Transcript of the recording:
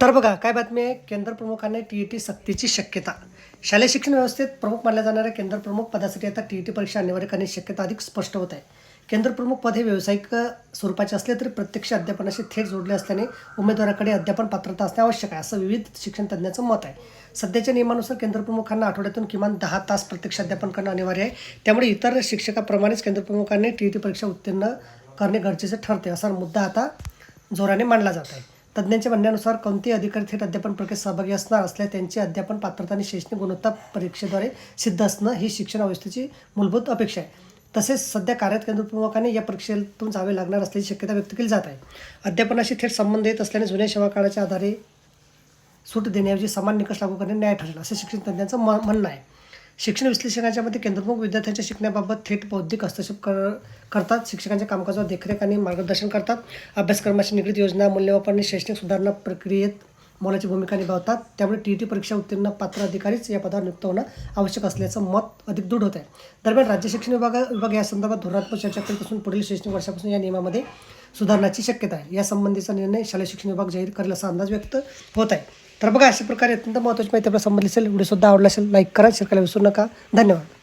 तर बघा काय बातमी आहे? केंद्र प्रमुखांनी टी ई टी सक्तीची शक्यता. शालेय शिक्षण व्यवस्थेत प्रमुख मानल्या जाणाऱ्या केंद्र प्रमुख पदासाठी आता टी ई टी परीक्षा अनिवार्य करण्याची शक्यता अधिक स्पष्ट होत आहे. केंद्र प्रमुख पद हे व्यावसायिक स्वरूपाचे असले तरी प्रत्यक्ष अध्यापनाशी थेट जोडले असल्याने उमेदवाराकडे अध्यापन पात्रता असणे आवश्यक आहे असं विविध शिक्षण तज्ज्ञांचं मत आहे. सध्याच्या नियमानुसार केंद्र प्रमुखांना आठवड्यातून किमान दहा तास प्रत्यक्ष अध्यापन करणं अनिवार्य आहे. त्यामुळे इतर शिक्षकाप्रमाणेच केंद्र प्रमुखांनी टी ई टी परीक्षा उत्तीर्ण करणे गरजेचे ठरते असा मुद्दा आता जोराने मांडला जात आहे. तज्ज्ञांच्या म्हणण्यानुसार कोणतेही अधिकारी थेट अध्यापन प्रक्रियेत सहभागी असणार असल्यास त्यांची अध्यापन पात्रता आणि शैक्षणिक गुणवत्ता परीक्षेद्वारे सिद्ध असणं ही शिक्षण व्यवस्थेची मूलभूत अपेक्षा आहे. तसेच सध्या कार्यरत केंद्र या परीक्षेतून जावे लागणार असल्याची शक्यता व्यक्त केली जात आहे. अध्यापनाशी थेट संबंध येत असल्याने जुन्या सेवा काळाच्या आधारे सूट देण्याऐवजी समान निकष लागू करणे न्याय ठरेल असं शिक्षण तज्ज्ञांचं म म्हणणं आहे. शिक्षण विश्लेषकांच्या मते केंद्रप्रमुख विद्यार्थ्यांच्या शिकण्याबाबत थेट बौद्धिक हस्तक्षेप कर करतात. शिक्षकांच्या कामकाजावर देखरेख आणि मार्गदर्शन करतात. अभ्यासक्रमाशी निगडीत योजना मूल्यमापन आणि शैक्षणिक सुधारणा प्रक्रियेत मोलाची भूमिका निभावतात. त्यामुळे टी ई टी परीक्षा उत्तीर्ण पात्र अधिकारीच या पदावर नियुक्त होणं आवश्यक असल्याचं मत अधिक दृढ होत आहे दरम्यान राज्य शिक्षण विभाग विभाग या संदर्भात धोरणात्मक चर्चा करीत असून पुढील शैक्षणिक वर्षापासून या नियमामध्ये सुधारण्याची शक्यता आहे. यासंबंधीचा निर्णय शालेय शिक्षण विभाग जाहीर करेल असा अंदाज व्यक्त होत आहे. तर बघा अशा प्रकारे अत्यंत महत्त्वाची माहिती आपल्याला संबंधित असेल व्हिडिओ सुद्धा आवडला असेल लाईक करा शेअर करायला विसरू नका. धन्यवाद.